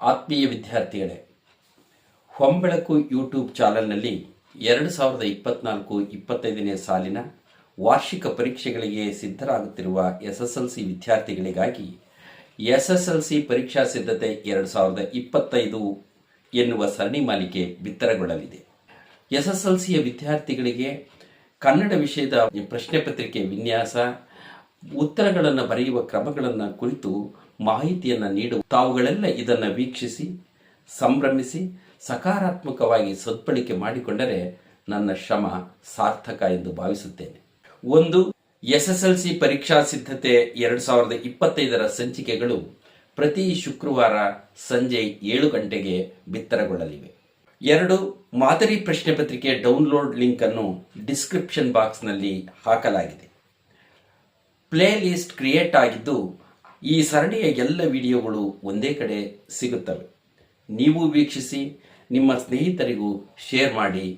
ಆತ್ಮೀಯ ವಿದ್ಯಾರ್ಥಿಗಳೇ, ಹೊಂಬೆಳಕು ಯೂಟ್ಯೂಬ್ ಚಾನಲ್ನಲ್ಲಿ ಎರಡು ಸಾವಿರದ ಇಪ್ಪತ್ನಾಲ್ಕು ಇಪ್ಪತ್ತೈದನೇ ಸಾಲಿನ ವಾರ್ಷಿಕ ಪರೀಕ್ಷೆಗಳಿಗೆ ಸಿದ್ಧರಾಗುತ್ತಿರುವ ಎಸ್ ಎಸ್ ಎಲ್ ಸಿ ವಿದ್ಯಾರ್ಥಿಗಳಿಗಾಗಿ ಎಸ್ ಎಸ್ ಎಲ್ ಸಿ ಪರೀಕ್ಷಾ ಸಿದ್ಧತೆ ಎರಡು ಸಾವಿರದ ಇಪ್ಪತ್ತೈದು ಎನ್ನುವ ಸರಣಿ ಮಾಲಿಕೆ ಬಿತ್ತರಗೊಳ್ಳಲಿದೆ. ಎಸ್ ಎಸ್ ಎಲ್ ಸಿಯ ವಿದ್ಯಾರ್ಥಿಗಳಿಗೆ ಕನ್ನಡ ವಿಷಯದ ಪ್ರಶ್ನೆ ಪತ್ರಿಕೆ ವಿನ್ಯಾಸ, ಉತ್ತರಗಳನ್ನು ಬರೆಯುವ ಕ್ರಮಗಳನ್ನು ಕುರಿತು ಮಾಹಿತಿಯನ್ನು ನೀಡುವ ತಾವುಗಳೆಲ್ಲ ಇದನ್ನು ವೀಕ್ಷಿಸಿ, ಸಂಭ್ರಮಿಸಿ, ಸಕಾರಾತ್ಮಕವಾಗಿ ಸದ್ಬಳಕೆ ಮಾಡಿಕೊಂಡರೆ ನನ್ನ ಶ್ರಮ ಸಾರ್ಥಕ ಎಂದು ಭಾವಿಸುತ್ತೇನೆ. ಒಂದು, ಎಸ್ ಎಸ್ ಎಲ್ ಸಿ ಪರೀಕ್ಷಾ ಸಿದ್ಧತೆ ಎರಡು ಸಾವಿರದ ಇಪ್ಪತ್ತೈದರ ಸಂಚಿಕೆಗಳು ಪ್ರತಿ ಶುಕ್ರವಾರ ಸಂಜೆ ಏಳು ಗಂಟೆಗೆ ಬಿತ್ತರಗೊಳ್ಳಲಿವೆ. ಎರಡು, ಮಾದರಿ ಪ್ರಶ್ನೆ ಪತ್ರಿಕೆ ಡೌನ್ಲೋಡ್ ಲಿಂಕ್ ಅನ್ನು ಡಿಸ್ಕ್ರಿಪ್ಷನ್ ಬಾಕ್ಸ್ನಲ್ಲಿ ಹಾಕಲಾಗಿದೆ. ಪ್ಲೇ ಲಿಸ್ಟ್ ಕ್ರಿಯೇಟ್ ಆಗಿದ್ದು ಈ ಸರಣಿಯ ಎಲ್ಲ ವಿಡಿಯೋಗಳು ಒಂದೇ ಕಡೆ ಸಿಗುತ್ತವೆ. ನೀವು ವೀಕ್ಷಿಸಿ ನಿಮ್ಮ ಸ್ನೇಹಿತರಿಗೂ ಶೇರ್ ಮಾಡಿ.